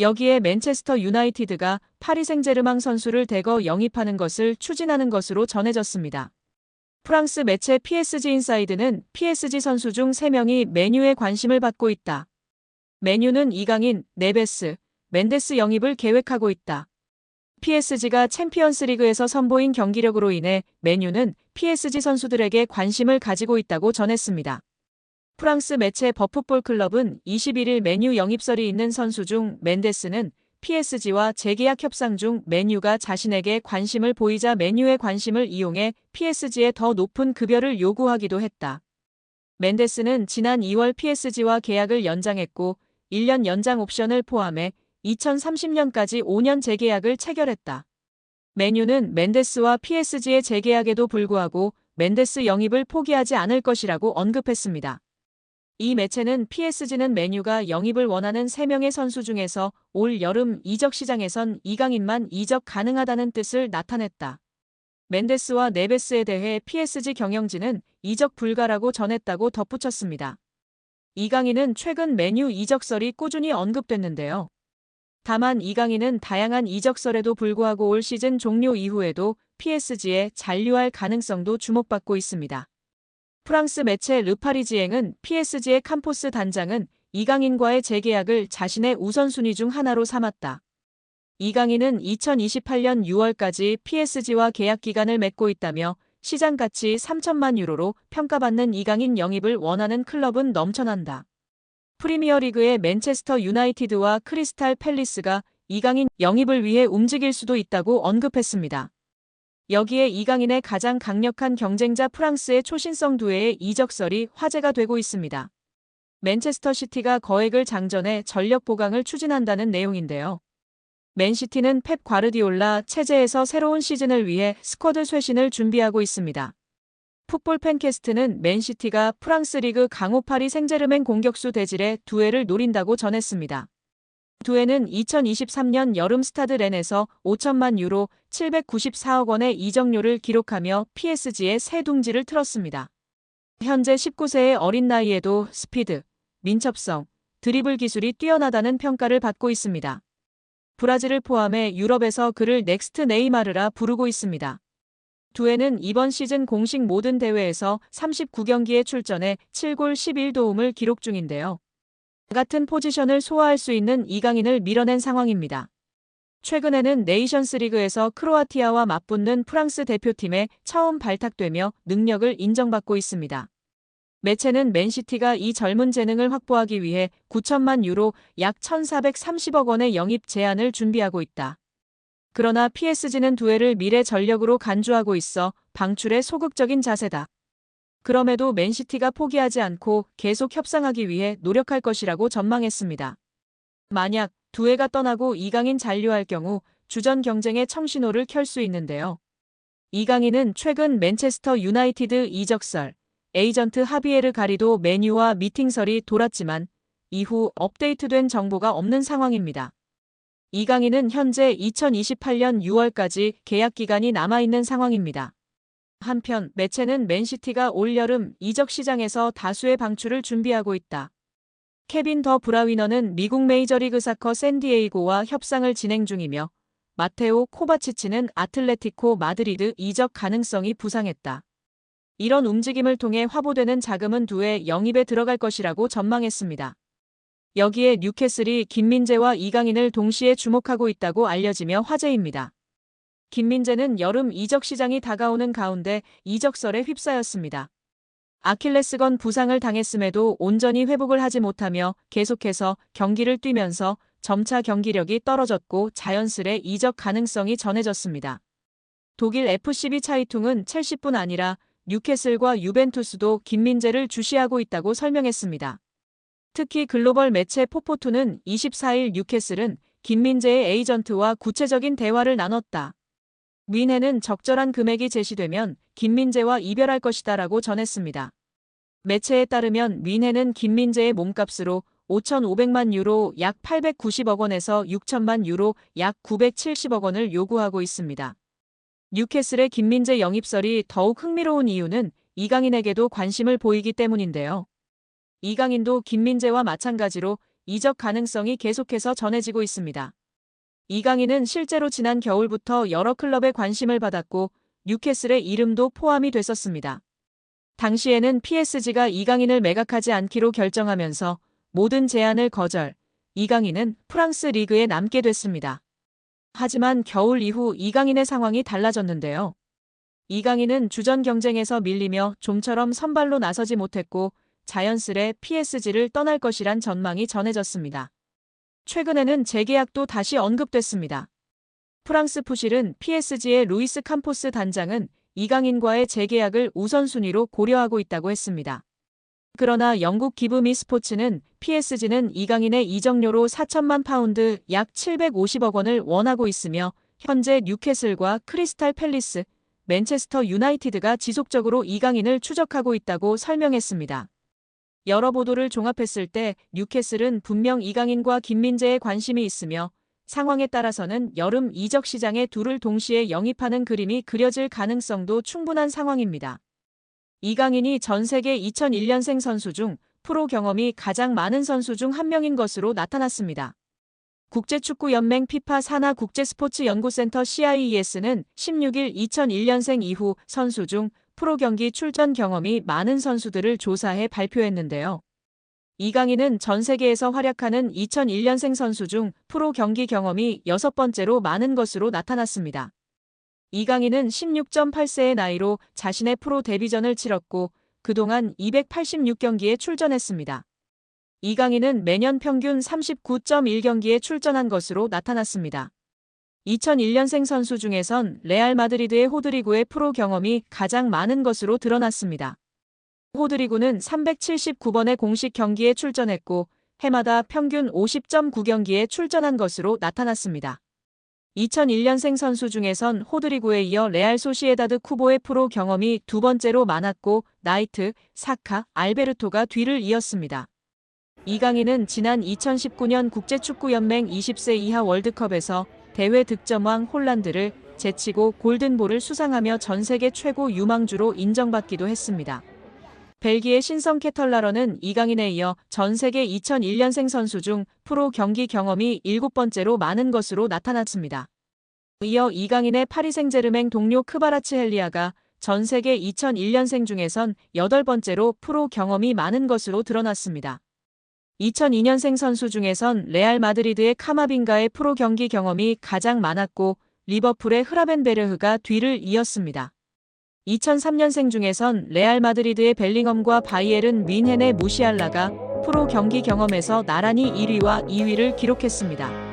여기에 맨체스터 유나이티드가 파리 생제르맹 선수를 대거 영입하는 것을 추진하는 것으로 전해졌습니다. 프랑스 매체 PSG 인사이드는 PSG 선수 중 3명이 메뉴에 관심을 받고 있다. 메뉴는 이강인, 네베스, 멘데스 영입을 계획하고 있다. PSG가 챔피언스 리그에서 선보인 경기력으로 인해 메뉴는 PSG 선수들에게 관심을 가지고 있다고 전했습니다. 프랑스 매체 버풋볼 클럽은 21일 메뉴 영입설이 있는 선수 중 멘데스는 PSG와 재계약 협상 중 메뉴가 자신에게 관심을 보이자 메뉴의 관심을 이용해 PSG에 더 높은 급여를 요구하기도 했다. 멘데스는 지난 2월 PSG와 계약을 연장했고 1년 연장 옵션을 포함해 2030년까지 5년 재계약을 체결했다. 메뉴는 멘데스와 PSG의 재계약에도 불구하고 멘데스 영입을 포기하지 않을 것이라고 언급했습니다. 이 매체는 PSG는 메뉴가 영입을 원하는 3명의 선수 중에서 올 여름 이적 시장에선 이강인만 이적 가능하다는 뜻을 나타냈다. 멘데스와 네베스에 대해 PSG 경영진은 이적 불가라고 전했다고 덧붙였습니다. 이강인은 최근 메뉴 이적설이 꾸준히 언급됐는데요. 다만 이강인은 다양한 이적설에도 불구하고 올 시즌 종료 이후에도 PSG에 잔류할 가능성도 주목받고 있습니다. 프랑스 매체 르파리지앵은 PSG의 캄포스 단장은 이강인과의 재계약을 자신의 우선순위 중 하나로 삼았다. 이강인은 2028년 6월까지 PSG와 계약 기간을 맺고 있다며 시장 가치 3천만 유로로 평가받는 이강인 영입을 원하는 클럽은 넘쳐난다. 프리미어리그의 맨체스터 유나이티드와 크리스탈 팰리스가 이강인 영입을 위해 움직일 수도 있다고 언급했습니다. 여기에 이강인의 가장 강력한 경쟁자 프랑스의 초신성 두뇌의 이적설이 화제가 되고 있습니다. 맨체스터 시티가 거액을 장전해 전력 보강을 추진한다는 내용인데요. 맨시티는 펩 과르디올라 체제에서 새로운 시즌을 위해 스쿼드 쇄신을 준비하고 있습니다. 풋볼 팬캐스트는 맨시티가 프랑스 리그 강호 파리 생제르맹 공격수 대질에 두회를 노린다고 전했습니다. 두회는 2023년 여름 스타드 렌에서 5천만 유로 794억 원의 이적료를 기록하며 PSG의 새 둥지를 틀었습니다. 현재 19세의 어린 나이에도 스피드, 민첩성, 드리블 기술이 뛰어나다는 평가를 받고 있습니다. 브라질을 포함해 유럽에서 그를 넥스트 네이마르라 부르고 있습니다. 두에는 이번 시즌 공식 모든 대회에서 39경기에 출전해 7골 11도움을 기록 중인데요. 같은 포지션을 소화할 수 있는 이강인을 밀어낸 상황입니다. 최근에는 네이션스 리그에서 크로아티아와 맞붙는 프랑스 대표팀에 처음 발탁되며 능력을 인정받고 있습니다. 매체는 맨시티가 이 젊은 재능을 확보하기 위해 9천만 유로 약 1,430억 원의 영입 제안을 준비하고 있다. 그러나 PSG는 두회를 미래 전력으로 간주하고 있어 방출에 소극적인 자세다. 그럼에도 맨시티가 포기하지 않고 계속 협상하기 위해 노력할 것이라고 전망했습니다. 만약 두회가 떠나고 이강인 잔류할 경우 주전 경쟁의 청신호를 켤 수 있는데요. 이강인은 최근 맨체스터 유나이티드 이적설, 에이전트 하비에르 가리도 메뉴와 미팅설이 돌았지만 이후 업데이트된 정보가 없는 상황입니다. 이강인은 현재 2028년 6월까지 계약 기간이 남아있는 상황입니다. 한편 매체는 맨시티가 올여름 이적 시장에서 다수의 방출을 준비하고 있다. 케빈 더 브라위너는 미국 메이저리그 사커 샌디에이고와 협상을 진행 중이며 마테오 코바치치는 아틀레티코 마드리드 이적 가능성이 부상했다. 이런 움직임을 통해 화보되는 자금은 두해 영입에 들어갈 것이라고 전망했습니다. 여기에 뉴캐슬이 김민재와 이강인을 동시에 주목하고 있다고 알려지며 화제입니다. 김민재는 여름 이적 시장이 다가오는 가운데 이적설에 휩싸였습니다. 아킬레스건 부상을 당했음에도 온전히 회복을 하지 못하며 계속해서 경기를 뛰면서 점차 경기력이 떨어졌고 자연스레 이적 가능성이 전해졌습니다. 독일 FCB 차이퉁은 첼시뿐 아니라 뉴캐슬과 유벤투스도 김민재를 주시하고 있다고 설명했습니다. 특히 글로벌 매체 포포투는 24일 뉴캐슬은 김민재의 에이전트와 구체적인 대화를 나눴다. 윈해는 적절한 금액이 제시되면 김민재와 이별할 것이다 라고 전했습니다. 매체에 따르면 윈해는 김민재의 몸값으로 5,500만 유로 약 890억 원에서 6천만 유로 약 970억 원을 요구하고 있습니다. 뉴캐슬의 김민재 영입설이 더욱 흥미로운 이유는 이강인에게도 관심을 보이기 때문인데요. 이강인도 김민재와 마찬가지로 이적 가능성이 계속해서 전해지고 있습니다. 이강인은 실제로 지난 겨울부터 여러 클럽에 관심을 받았고 뉴캐슬의 이름도 포함이 됐었습니다. 당시에는 PSG가 이강인을 매각하지 않기로 결정하면서 모든 제안을 거절, 이강인은 프랑스 리그에 남게 됐습니다. 하지만 겨울 이후 이강인의 상황이 달라졌는데요. 이강인은 주전 경쟁에서 밀리며 좀처럼 선발로 나서지 못했고 자연스레 PSG를 떠날 것이란 전망이 전해졌습니다. 최근에는 재계약도 다시 언급됐습니다. 프랑스 푸실은 PSG의 루이스 캄포스 단장은 이강인과의 재계약을 우선순위로 고려하고 있다고 했습니다. 그러나 영국 기브미 스포츠는 PSG는 이강인의 이적료로 4천만 파운드 약 750억 원을 원하고 있으며 현재 뉴캐슬과 크리스탈 팰리스, 맨체스터 유나이티드가 지속적으로 이강인을 추적하고 있다고 설명했습니다. 여러 보도를 종합했을 때 뉴캐슬은 분명 이강인과 김민재에 관심이 있으며 상황에 따라서는 여름 이적 시장에 둘을 동시에 영입하는 그림이 그려질 가능성도 충분한 상황입니다. 이강인이 전 세계 2001년생 선수 중 프로 경험이 가장 많은 선수 중 한 명인 것으로 나타났습니다. 국제축구연맹 피파 산하 국제스포츠연구센터 CIES는 16일 2001년생 이후 선수 중 프로 경기 출전 경험이 많은 선수들을 조사해 발표했는데요. 이강인은 전 세계에서 활약하는 2001년생 선수 중 프로 경기 경험이 여섯 번째로 많은 것으로 나타났습니다. 이강인은 16.8세의 나이로 자신의 프로 데뷔전을 치렀고 그동안 286경기에 출전했습니다. 이강인은 매년 평균 39.1경기에 출전한 것으로 나타났습니다. 2001년생 선수 중에선 레알 마드리드의 호드리구의 프로 경험이 가장 많은 것으로 드러났습니다. 호드리구는 379번의 공식 경기에 출전했고 해마다 평균 50.9경기에 출전한 것으로 나타났습니다. 2001년생 선수 중에선 호드리구에 이어 레알 소시에다드 쿠보의 프로 경험이 두 번째로 많았고 나이트, 사카, 알베르토가 뒤를 이었습니다. 이강인은 지난 2019년 국제축구연맹 20세 이하 월드컵에서 대회 득점왕 홀란드를 제치고 골든볼을 수상하며 전 세계 최고 유망주로 인정받기도 했습니다. 벨기에 신성 캐털라러는 이강인에 이어 전 세계 2001년생 선수 중 프로 경기 경험이 7번째로 많은 것으로 나타났습니다. 이어 이강인의 파리 생제르맹 동료 크바라츠 헬리아가 전 세계 2001년생 중에선 8번째로 프로 경험이 많은 것으로 드러났습니다. 2002년생 선수 중에선 레알 마드리드의 카마빈가의 프로 경기 경험이 가장 많았고 리버풀의 흐라벤베르흐가 뒤를 이었습니다. 2003년생 중에선 레알 마드리드의 벨링엄과 바이에른 윈헨의 무시알라가 프로 경기 경험에서 나란히 1위와 2위를 기록했습니다.